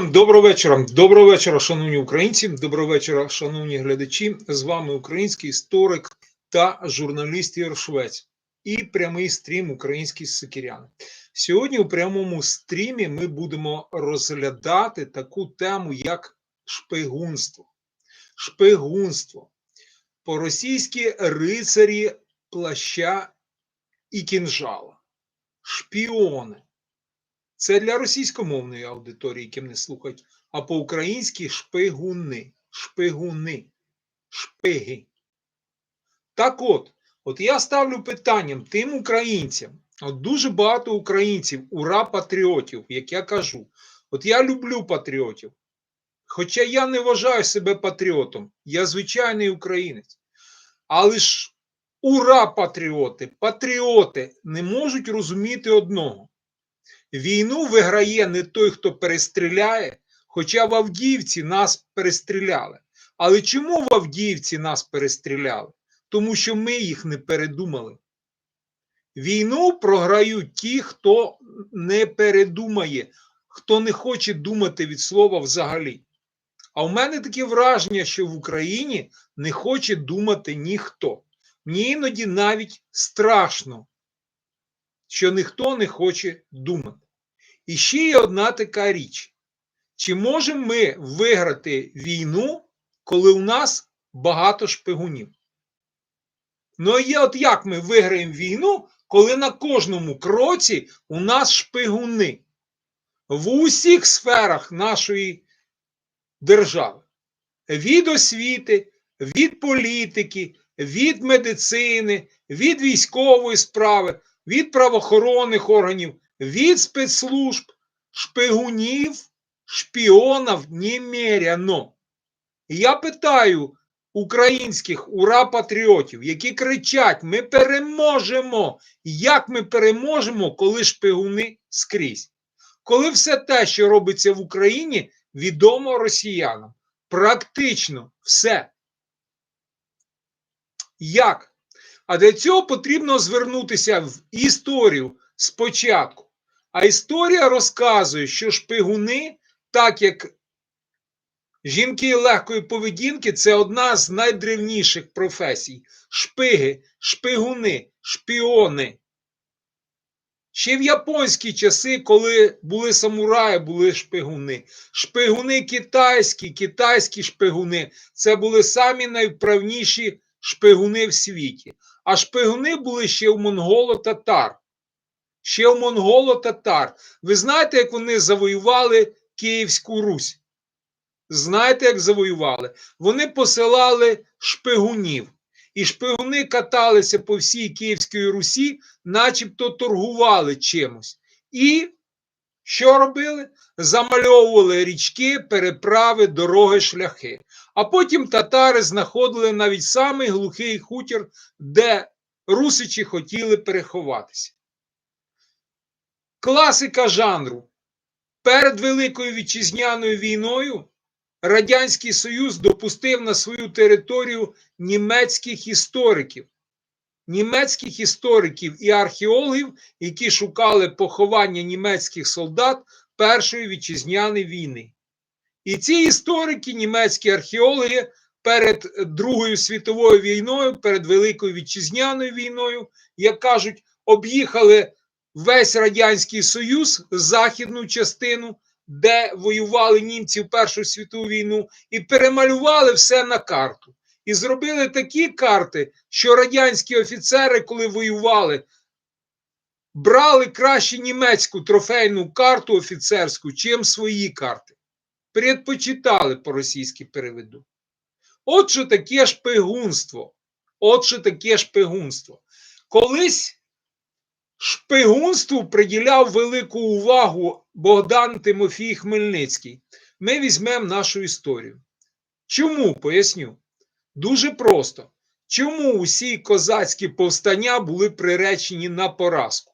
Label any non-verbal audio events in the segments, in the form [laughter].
Доброго вечора. Доброго вечора, шановні українці. Доброго вечора, шановні глядачі. З вами український історик та журналіст Ігор Швець і прямий стрім Українські Сикіряни. Сьогодні у прямому стрімі ми будемо розглядати таку тему, як шпигунство. Шпигунство. По-російськи рицарі плаща і кінжала. Шпіони. Це для російськомовної аудиторії, які мене слухають, а по-українськи шпигуни, шпигуни, шпиги. Так от, от я ставлю питанням тим українцям, от дуже багато українців, ура патріотів, як я кажу. От я люблю патріотів. Хоча я не вважаю себе патріотом, я звичайний українець. Але ж ура патріоти, патріоти не можуть розуміти одного. Війну виграє не той, хто перестріляє, хоча в Авдіївці нас перестріляли. Але чому в Авдіївці нас перестріляли? Тому що ми їх не передумали. Війну програють ті, хто не передумає, хто не хоче думати від слова взагалі. А в мене таке враження, що в Україні не хоче думати ніхто. Мені іноді навіть страшно, що ніхто не хоче думати. І ще є одна така річ: чи можемо ми виграти війну, коли у нас багато шпигунів? Ну, є от як ми виграємо війну, коли на кожному кроці у нас шпигуни? В усіх сферах нашої держави: від освіти, від політики, від медицини, від військової справи, від правоохоронних органів від спецслужб, шпигунів, шпіонів немеряно. Я питаю українських ура-патріотів, які кричать: ми переможемо. Як ми переможемо, коли шпигуни скрізь? Коли все те, що робиться в Україні, відомо росіянам. Практично все. Як? А для цього потрібно звернутися в історію спочатку. А історія розказує, що шпигуни, так як жінки легкої поведінки, це одна з найдревніших професій. Шпиги, шпигуни, шпіони. Ще в японські часи, коли були самураї, були шпигуни. Шпигуни китайські, китайські шпигуни це були самі найвправніші шпигуни в світі. А шпигуни були ще у монголо-татар ще в монголо-татар. Ви знаєте, як вони завоювали Київську Русь? Знаєте, як завоювали? Вони посилали шпигунів. І шпигуни каталися по всій Київській Русі, начебто торгували чимось. І що робили? Замальовували річки, переправи, дороги, шляхи. А потім татари знаходили навіть самий глухий хутір, де русичі хотіли переховатися. Класика жанру. Перед Великою Вітчизняною війною Радянський Союз допустив на свою територію німецьких істориків, німецьких істориків і археологів, які шукали поховання німецьких солдат Першої вітчизняної війни. І ці історики, німецькі археологи, перед Другою світовою війною, перед Великою Вітчизняною війною, як кажуть, об'їхали весь Радянський Союз, західну частину, де воювали німці в Першу світову війну, і перемалювали все на карту. І зробили такі карти, що радянські офіцери, коли воювали, брали краще німецьку трофейну карту офіцерську, чим свої карти. Предпочитали по-російськи переведу. От що таке шпигунство. От що таке шпигунство. Колись Шпигунству приділяв велику увагу Богдан Тимофій Хмельницький. Ми візьмемо нашу історію. Чому поясню? Дуже просто. Чому усі козацькі повстання були приречені на поразку?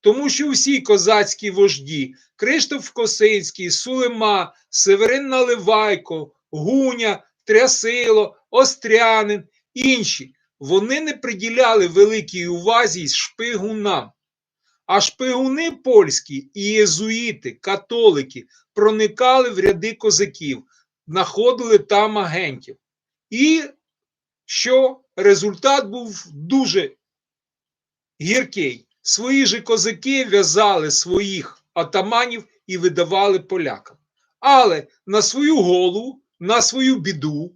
Тому що усі козацькі вожді Криштоф Косинський, Сулема, Северин Наливайко, Гуня, Трясило, Острянин, інші, вони не приділяли великій увазі шпигунам. А шпигуни польські і єзуїти, католики проникали в ряди козаків, знаходили там агентів. І що результат був дуже гіркий. Свої же козаки в'язали своїх атаманів і видавали полякам. Але на свою голову, на свою біду,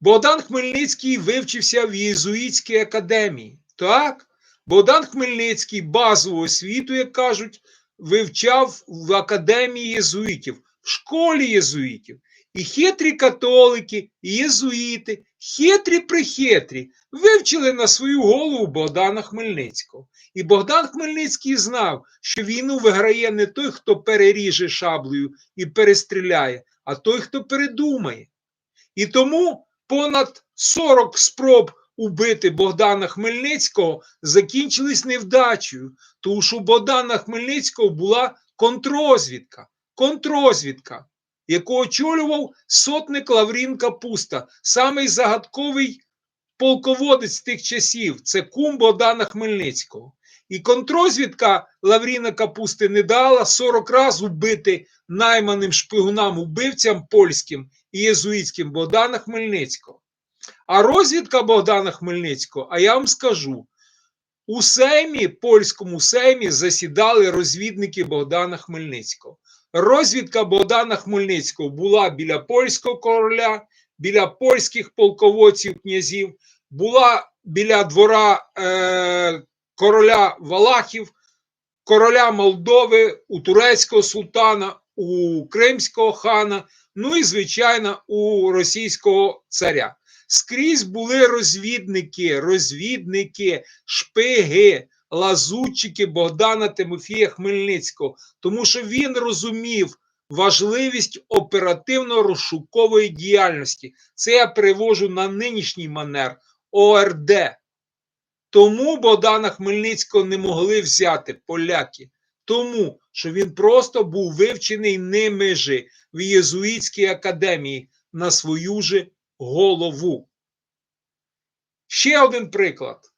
Богдан Хмельницький вивчився в Єзуїтській академії. Так, Богдан Хмельницький базову освіту, як кажуть, вивчав в академії єзуїтів, в школі єзуїтів. І хитрі католики, і єзуїти, хитрі прихитрі, вивчили на свою голову Богдана Хмельницького. І Богдан Хмельницький знав, що війну виграє не той, хто переріже шаблею і перестріляє, а той, хто передумає. І тому понад 40 спроб убити Богдана Хмельницького закінчились невдачею, тому що у Богдана Хмельницького була контрозвідка. Контрозвідка, яку очолював сотник Лаврін Капуста, самий загадковий полководець тих часів це кум Богдана Хмельницького. І контрозвідка Лавріна Капусти не дала 40 разів убити найманим шпигунам, убивцям польським і єзуїтським Богдана Хмельницького. А розвідка Богдана Хмельницького, а я вам скажу, у Сеймі, польському Сеймі засідали розвідники Богдана Хмельницького. Розвідка Богдана Хмельницького була біля польського короля, біля польських полководців князів, була біля двора е, короля Валахів, короля Молдови, у турецького султана, у кримського хана, ну і, звичайно, у російського царя. Скрізь були розвідники, розвідники, шпиги, лазутчики Богдана Тимофія Хмельницького, тому що він розумів важливість оперативно-розшукової діяльності. Це я перевожу на нинішній манер ОРД. Тому Богдана Хмельницького не могли взяти поляки, тому що він просто був вивчений ними же в Єзуїтській академії на свою же голову. Ще один приклад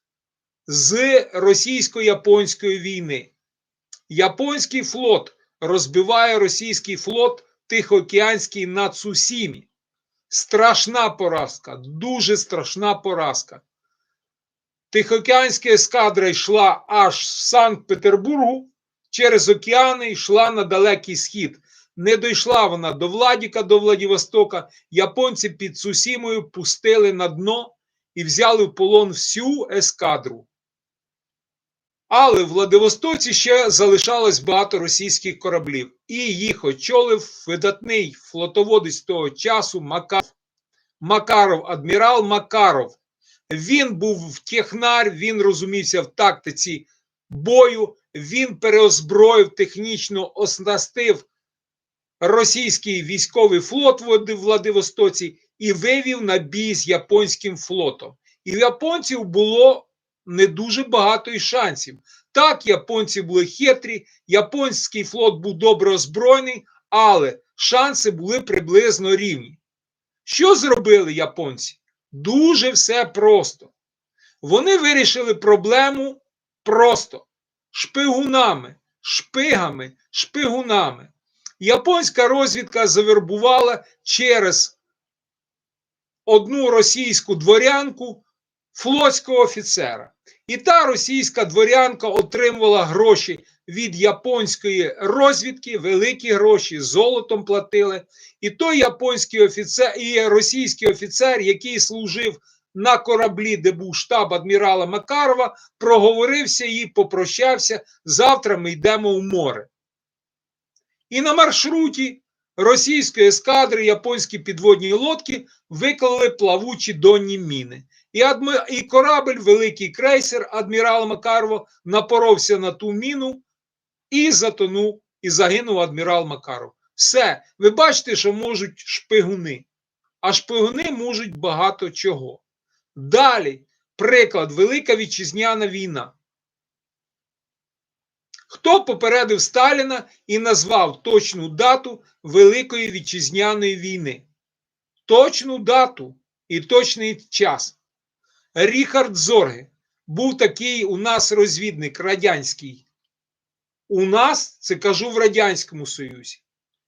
з російсько-японської війни. Японський флот розбиває російський флот Тихоокеанський на Цусімі. Страшна поразка, дуже страшна поразка. Тихоокеанська ескадра йшла аж з Санкт-Петербургу, через океани йшла на далекий схід. Не дійшла вона до Владіка, до Владивостока. Японці під Цусімою пустили на дно і взяли в полон всю ескадру. Але в Владивостоці ще залишалось багато російських кораблів, і їх очолив видатний флотоводець того часу Макаров. Макаров, адмірал Макаров. Він був в технар, він розумівся в тактиці бою, він переозброїв технічно оснастив російський військовий флот в Владивостоці і вивів на бій з японським флотом. І в японців було не дуже багато і шансів. Так, японці були хитрі, японський флот був добре озброєний, але шанси були приблизно рівні. Що зробили японці? Дуже все просто. Вони вирішили проблему просто шпигунами, шпигами, шпигунами. Японська розвідка завербувала через одну російську дворянку флотського офіцера. І та російська дворянка отримувала гроші від японської розвідки, великі гроші, золотом платили. І той японський офіцер і російський офіцер, який служив на кораблі, де був штаб адмірала Макарова, проговорився і попрощався. Завтра ми йдемо в море. І на маршруті російської ескадри японські підводні лодки виклали плавучі донні міни. І адми... і корабель, великий крейсер адмірала Макарова, напоровся на ту міну і затонув, і загинув адмірал Макаров. Все, ви бачите, що можуть шпигуни, а шпигуни можуть багато чого. Далі, приклад, Велика Вітчизняна війна. Хто попередив Сталіна і назвав точну дату Великої Вітчизняної війни? Точну дату і точний час. Ріхард Зорге був такий у нас розвідник радянський. у нас, це кажу в Радянському Союзі.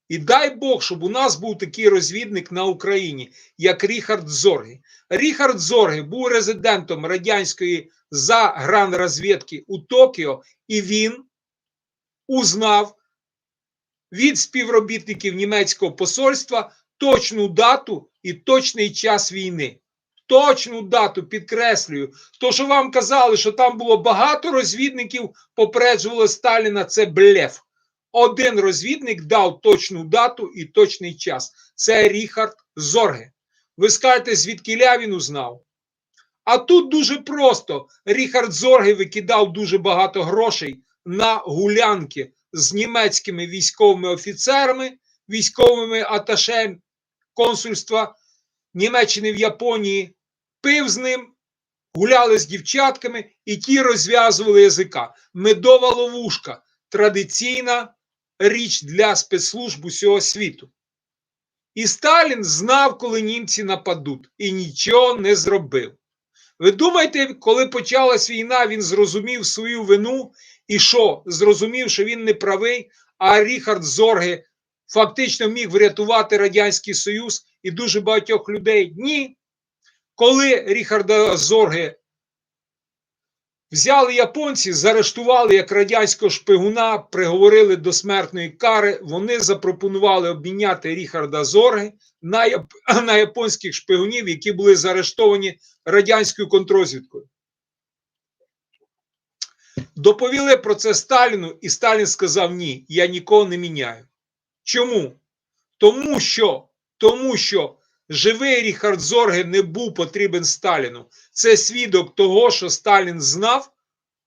І дай Бог, щоб у нас був такий розвідник на Україні, як Ріхард Зорги. Ріхард Зорги був резидентом радянської загранрозвідки у Токіо, і він узнав від співробітників німецького посольства точну дату і точний час війни. Точну дату підкреслюю. То, що вам казали, що там було багато розвідників, попереджували Сталіна, це блеф. Один розвідник дав точну дату і точний час. Це Ріхард Зорге. Ви скажете, звідки він узнав? А тут дуже просто: Ріхард Зорге викидав дуже багато грошей на гулянки з німецькими військовими офіцерами, військовими аташе консульства Німеччини в Японії, пив з ним, гуляли з дівчатками, і ті розв'язували язика. Медова ловушка традиційна річ для спецслужб усього світу. І Сталін знав, коли німці нападуть, і нічого не зробив. Ви думаєте, коли почалась війна, він зрозумів свою вину і що? Зрозумів, що він не правий, а Ріхард Зорге фактично міг врятувати Радянський Союз і дуже багатьох людей? Ні. Коли Ріхарда Зорге взяли японці, заарештували як радянського шпигуна, приговорили до смертної кари, вони запропонували обміняти Ріхарда Зорге на, яп... [clears throat] на японських шпигунів, які були заарештовані радянською контрозвідкою. Доповіли про це Сталіну, і Сталін сказав: ні, я нікого не міняю. Чому? Тому що, тому що живий Ріхард Зорге не був потрібен Сталіну. Це свідок того, що Сталін знав,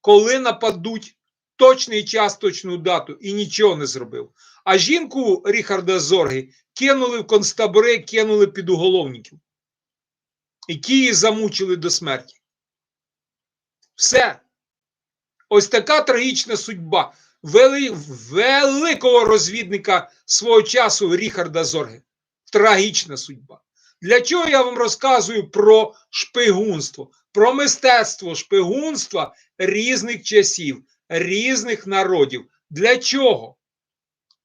коли нападуть точний час, точну дату, і нічого не зробив. А жінку Ріхарда Зорги кинули в концтабори, кинули під уголовників, які її замучили до смерті. Все. Ось така трагічна судьба вели, великого розвідника свого часу Ріхарда Зорги. Трагічна судьба. Для чого я вам розказую про шпигунство, про мистецтво шпигунства різних часів, різних народів? Для чого?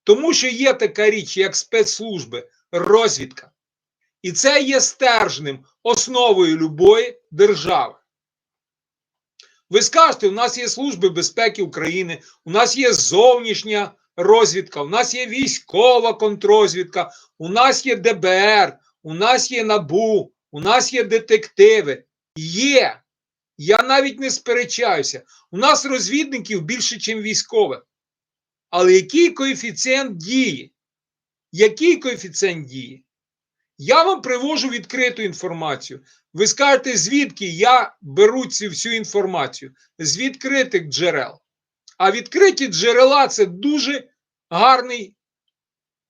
Тому що є така річ, як спецслужби, розвідка. І це є стержнем, основою любої держави. Ви скажете, у нас є Служби безпеки України, у нас є зовнішня розвідка, у нас є військова контрозвідка, у нас є ДБР, у нас є НАБУ, у нас є детективи. Є. Я навіть не сперечаюся. У нас розвідників більше, ніж військових. Але який коефіцієнт дії? Який коефіцієнт дії? Я вам привожу відкриту інформацію. Ви скажете, звідки я беру цю всю інформацію? З відкритих джерел. А відкриті джерела це дуже гарний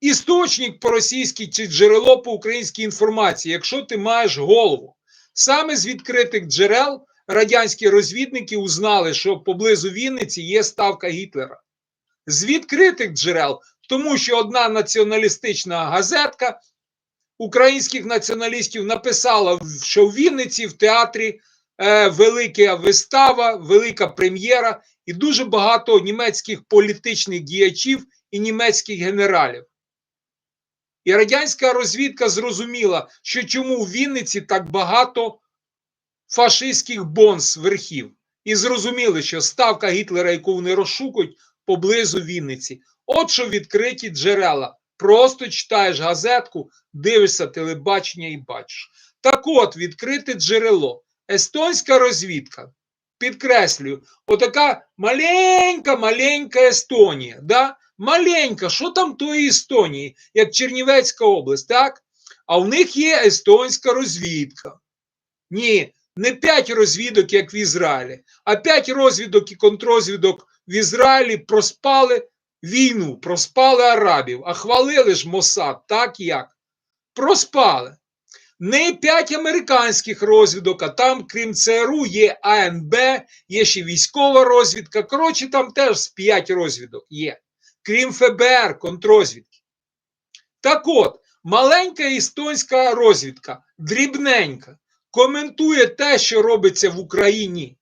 істочник по російській чи джерело по українській інформації, якщо ти маєш голову. Саме з відкритих джерел радянські розвідники узнали, що поблизу Вінниці є ставка Гітлера. З відкритих джерел, тому що одна націоналістична газетка українських націоналістів написала, що в Вінниці в театрі е, велика вистава, велика прем'єра, і дуже багато німецьких політичних діячів і німецьких генералів. І радянська розвідка зрозуміла, що чому в Вінниці так багато фашистських бонз верхів. І зрозуміли, що ставка Гітлера, яку вони розшукують, поблизу Вінниці. От що відкриті джерела. Просто читаєш газетку, дивишся телебачення і бачиш. Так от, відкрите джерело. Естонська розвідка. Підкреслюю, отака маленька-маленька Естонія. да? Маленька, що там тої Естонії, як Чернівецька область, так? А в них є естонська розвідка. Ні, не п'ять розвідок, як в Ізраїлі, а п'ять розвідок і контрозвідок в Ізраїлі проспали війну, проспали арабів, а хвалили ж Мосад, так як? Проспали. Не п'ять американських розвідок, а там, крім ЦРУ, є АНБ, є ще військова розвідка. Коротше, там теж п'ять розвідок є. Крім ФБР, контрозвідки. Так от, маленька естонська розвідка, дрібненька, коментує те, що робиться в Україні.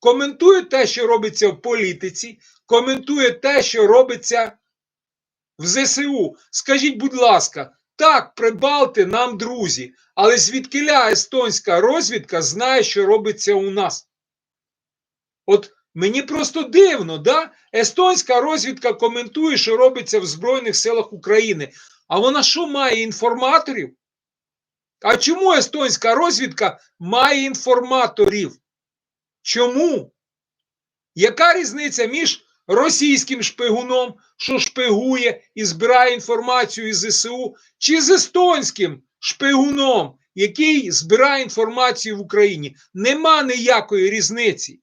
Коментує те, що робиться в політиці, коментує те, що робиться в ЗСУ. Скажіть, будь ласка, так, Прибалти нам друзі, але звідкиля естонська розвідка знає, що робиться у нас? От мені просто дивно, да? Естонська розвідка коментує, що робиться в Збройних силах України. А вона що має інформаторів? А чому естонська розвідка має інформаторів? Чому? Яка різниця між російським шпигуном, що шпигує і збирає інформацію із ЗСУ, чи з естонським шпигуном, який збирає інформацію в Україні? Нема ніякої різниці.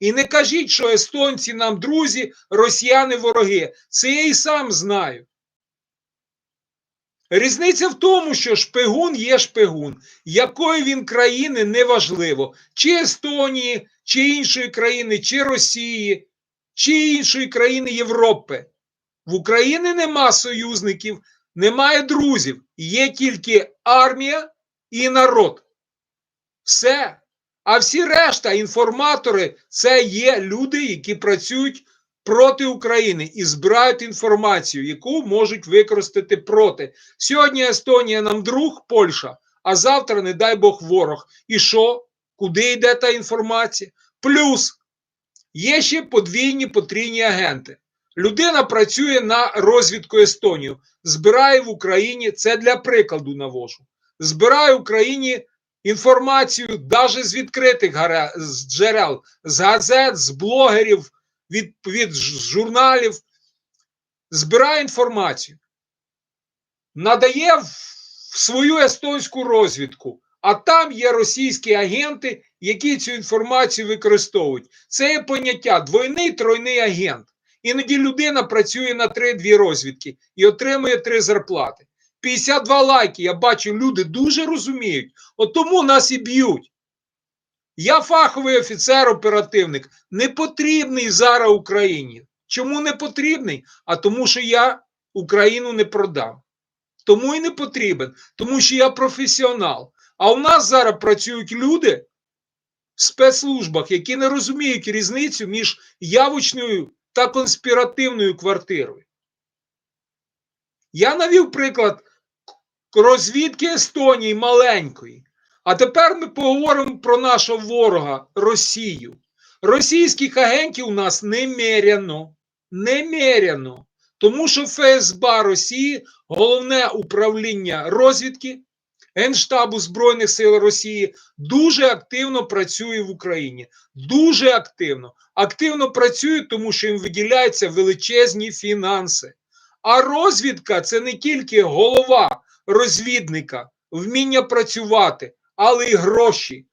І не кажіть, що естонці нам друзі, росіяни вороги. Це я і сам знаю. Різниця в тому, що шпигун є шпигун. Якої він країни неважливо, чи Естонії, чи іншої країни, чи Росії, чи іншої країни Європи. В Україні нема союзників, немає друзів, є тільки армія і народ. Все. А всі решта інформатори це є люди, які працюють проти України і збирають інформацію, яку можуть використати проти. Сьогодні Естонія нам друг, Польща, а завтра, не дай Бог, ворог. І що? Куди йде та інформація? Плюс є ще подвійні потрійні агенти. Людина працює на розвідку Естонію, збирає в Україні, це для прикладу навожу, збирає в Україні інформацію навіть з відкритих джерел, з газет, з блогерів, від, від журналів, збирає інформацію, надає в свою естонську розвідку, а там є російські агенти, які цю інформацію використовують. Це є поняття двойний тройний агент. Іноді людина працює на 3-2 розвідки і отримує 3 зарплати. 52 лайки. Я бачу, люди дуже розуміють. От тому нас і б'ють. Я фаховий офіцер-оперативник, не потрібний зараз Україні. Чому не потрібний? А тому, що я Україну не продам. Тому і не потрібен, тому що я професіонал. А у нас зараз працюють люди спецслужбах, які не розуміють різницю між явочною та конспіративною квартирою. Я навів приклад розвідки Естонії маленької. А тепер ми поговоримо про нашого ворога Росію. Російських агентів у нас немеряно. Немеряно. Тому що ФСБ Росії, головне управління розвідки Генштабу Збройних сил Росії, дуже активно працює в Україні. Дуже активно. Активно працює, тому що їм виділяються величезні фінанси. А розвідка це не тільки голова розвідника, вміння працювати, але й гроші.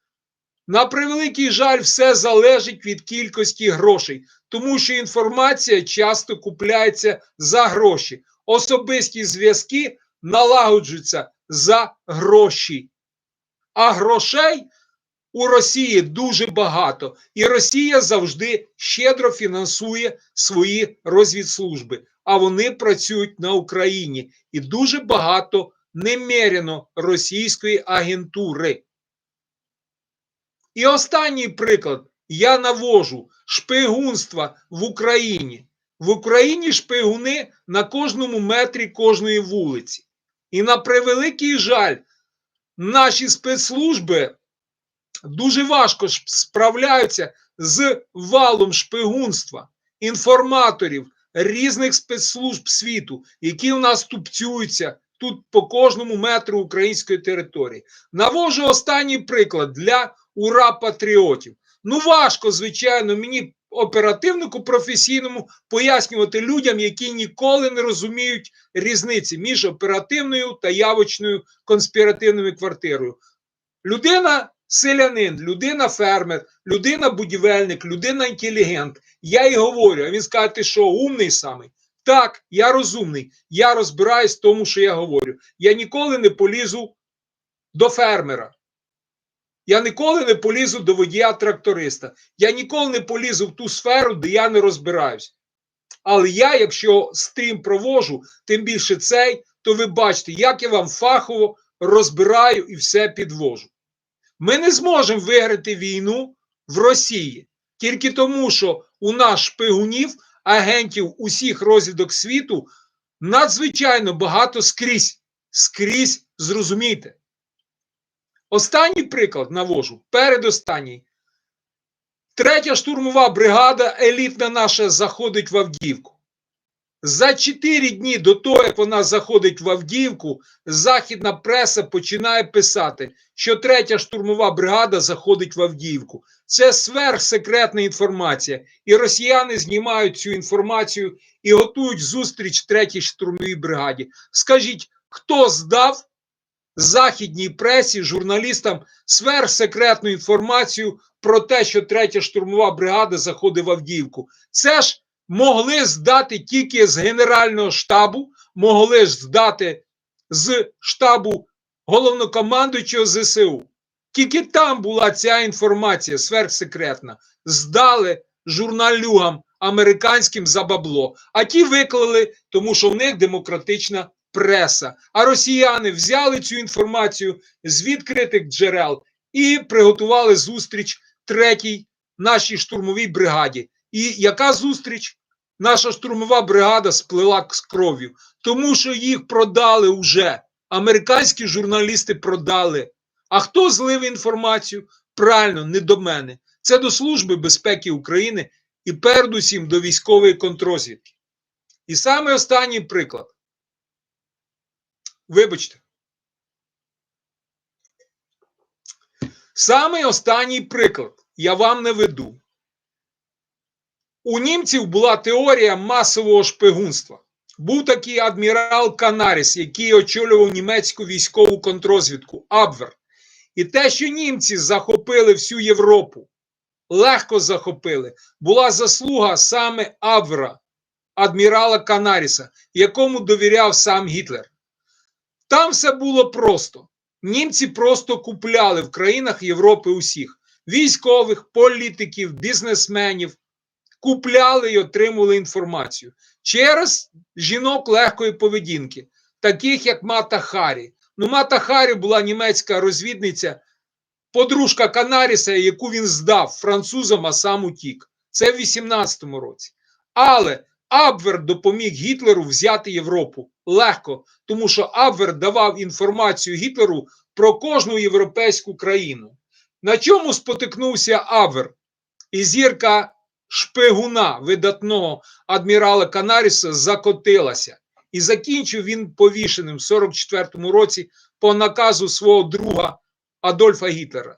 На превеликий жаль, все залежить від кількості грошей, тому що інформація часто купляється за гроші. Особисті зв'язки налагоджуються за гроші. А грошей у Росії дуже багато, і Росія завжди щедро фінансує свої розвідслужби, а вони працюють на Україні і дуже багато немерено російської агентури. І останній приклад я навожу шпигунства в Україні. В Україні шпигуни на кожному метрі кожної вулиці. І на превеликий жаль, наші спецслужби дуже важко справляються з валом шпигунства, інформаторів різних спецслужб світу, які у нас тупцюються тут по кожному метру української території. Навожу останній приклад для ура патріотів. Ну, важко, звичайно, мені оперативнику професійному пояснювати людям, які ніколи не розуміють різниці між оперативною та явочною конспіративною квартирою. Людина селянин, людина фермер, людина будівельник, людина інтелігент. Я й говорю, а він скаже, ти що, умний самий? Так, я розумний, я розбираюсь в тому, що я говорю. Я ніколи не полізу до фермера. Я ніколи не полізу до водія тракториста. Я ніколи не полізу в ту сферу, де я не розбираюсь. Але я, якщо стрім провожу, тим більше цей, то ви бачите, як я вам фахово розбираю і все підвожу. Ми не зможемо виграти війну в Росії тільки тому, що у нас шпигунів агентів усіх розвідок світу надзвичайно багато скрізь. Скрізь зрозумійте. Останній приклад навожу, передостанній. Третя штурмова бригада, елітна наша, заходить в Авдіївку. За 4 дні до того, як вона заходить в Авдіївку, західна преса починає писати, що третя штурмова бригада заходить в Авдіївку. Це сверхсекретна інформація. І росіяни знімають цю інформацію і готують зустріч третій штурмовій бригаді. Скажіть, хто здав західній пресі, журналістам сверхсекретну інформацію про те, що третя штурмова бригада заходить в Авдіївку? Це ж могли здати тільки з Генерального штабу, могли ж здати з штабу головнокомандуючого ЗСУ. Тільки там була ця інформація сверхсекретна. Здали журналюгам американським за бабло. А ті виклали, тому що в них демократична преса. А росіяни взяли цю інформацію з відкритих джерел і приготували зустріч третій нашій штурмовій бригаді. І яка зустріч? Наша штурмова бригада сплила з кров'ю, тому що їх продали вже. Американські журналісти продали. А хто злив інформацію? Правильно, не до мене. Це до Служби безпеки України і передусім до військової контрозвідки. І саме останній приклад. Вибачте. Саме останній приклад я вам не веду. У німців була теорія масового шпигунства. Був такий адмірал Канаріс, який очолював німецьку військову контрозвідку Абвер. І те, що німці захопили всю Європу, легко захопили, була заслуга саме Абвера, адмірала Канаріса, якому довіряв сам Гітлер. Там все було просто. Німці просто купляли в країнах Європи усіх військових, політиків, бізнесменів, купляли і отримували інформацію через жінок легкої поведінки, таких як Мата Харі. Ну, Мата Харі була німецька розвідниця, подружка Канаріса, яку він здав французам, а сам утік. Це в 18-му році. Але Абвер допоміг Гітлеру взяти Європу легко, тому що Абвер давав інформацію Гітлеру про кожну європейську країну. На чому спотикнувся Абвер? І зірка шпигуна видатного адмірала Канаріса закотилася. І закінчив він повішеним в 44-му році по наказу свого друга Адольфа Гітлера.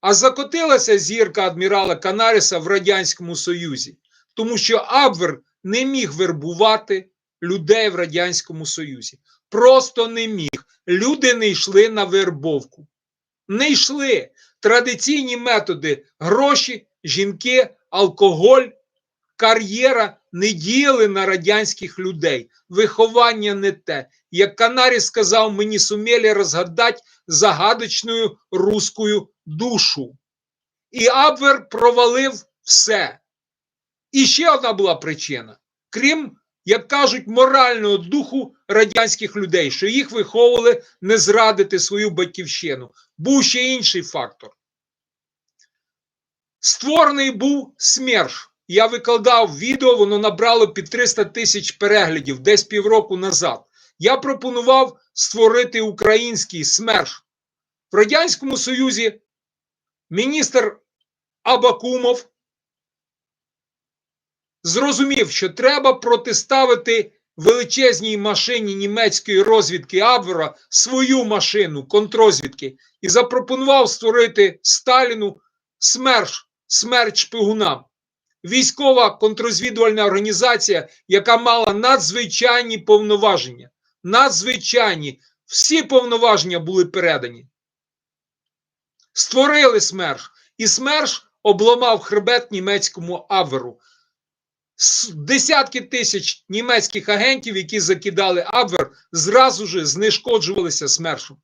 А закотилася зірка адмірала Канаріса в Радянському Союзі, тому що Абвер не міг вербувати людей в Радянському Союзі. Просто не міг. Люди не йшли на вербовку. Не йшли традиційні методи гроші, жінки, алкоголь, кар'єра не діяли на радянських людей. Виховання не те. Як Канарі сказав, мені суміли розгадати загадочною русскую душу. І Абвер провалив все. І ще одна була причина. Крім, як кажуть, морального духу радянських людей, що їх виховували не зрадити свою батьківщину. Був ще інший фактор. Створений був СМЕРШ. Я викладав відео, воно набрало під 300 тисяч переглядів десь півроку назад. Я пропонував створити український СМЕРШ. В Радянському Союзі міністр Абакумов зрозумів, що треба протиставити величезній машині німецької розвідки Абвера свою машину контрозвідки і запропонував створити Сталіну СМЕРШ, смерть шпигунам. Військова контрозвідувальна організація, яка мала надзвичайні повноваження. Надзвичайні. Всі повноваження були передані. Створили СМЕРШ. І СМЕРШ обламав хребет німецькому Абверу. Десятки тисяч німецьких агентів, які закидали Абвер, зразу ж знешкоджувалися СМЕРШем.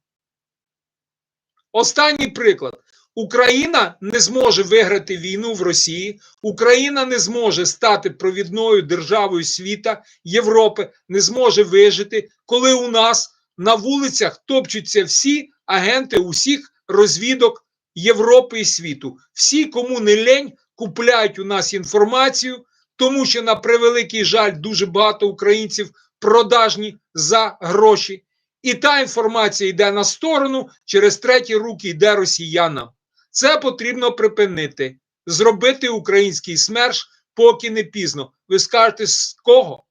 Останній приклад. Україна не зможе виграти війну в Росії, Україна не зможе стати провідною державою світа Європи, не зможе вижити, коли у нас на вулицях топчуться всі агенти усіх розвідок Європи і світу. Всі, кому не лень, купляють у нас інформацію тому що, на превеликий жаль, дуже багато українців продажні за гроші. І та інформація йде на сторону, через треті руки йде росіянам. Це потрібно припинити, зробити український смерш, поки не пізно. Ви скажете, з кого?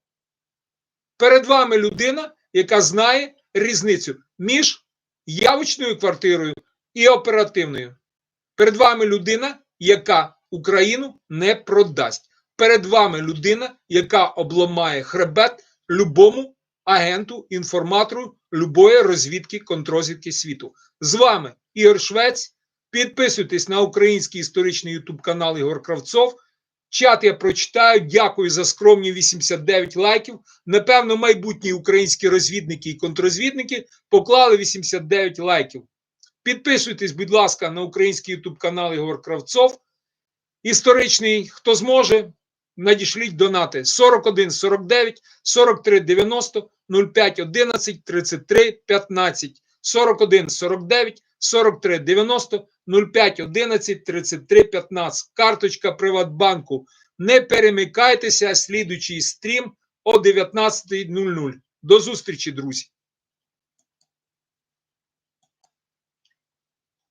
Перед вами людина, яка знає різницю між явочною квартирою і оперативною. Перед вами людина, яка Україну не продасть. Перед вами людина, яка обламає хребет любому агенту, інформатору любої розвідки, контрозвідки світу. З вами Ігор Швець. Підписуйтесь на український історичний ютуб канал Ігор Кравцов. Чат я прочитаю. Дякую за скромні 89 лайків. Напевно, майбутні українські розвідники і контрозвідники поклали 89 лайків. Підписуйтесь, будь ласка, на український ютуб канал Ігор Кравцов. Історичний, хто зможе, надішліть донати 41 49 43 90 05 11 33 15 41 49 43 90 05 11 33 15. Карточка Приватбанку. Не перемикайтеся, слідуючий стрім о 19.00. До зустрічі, друзі!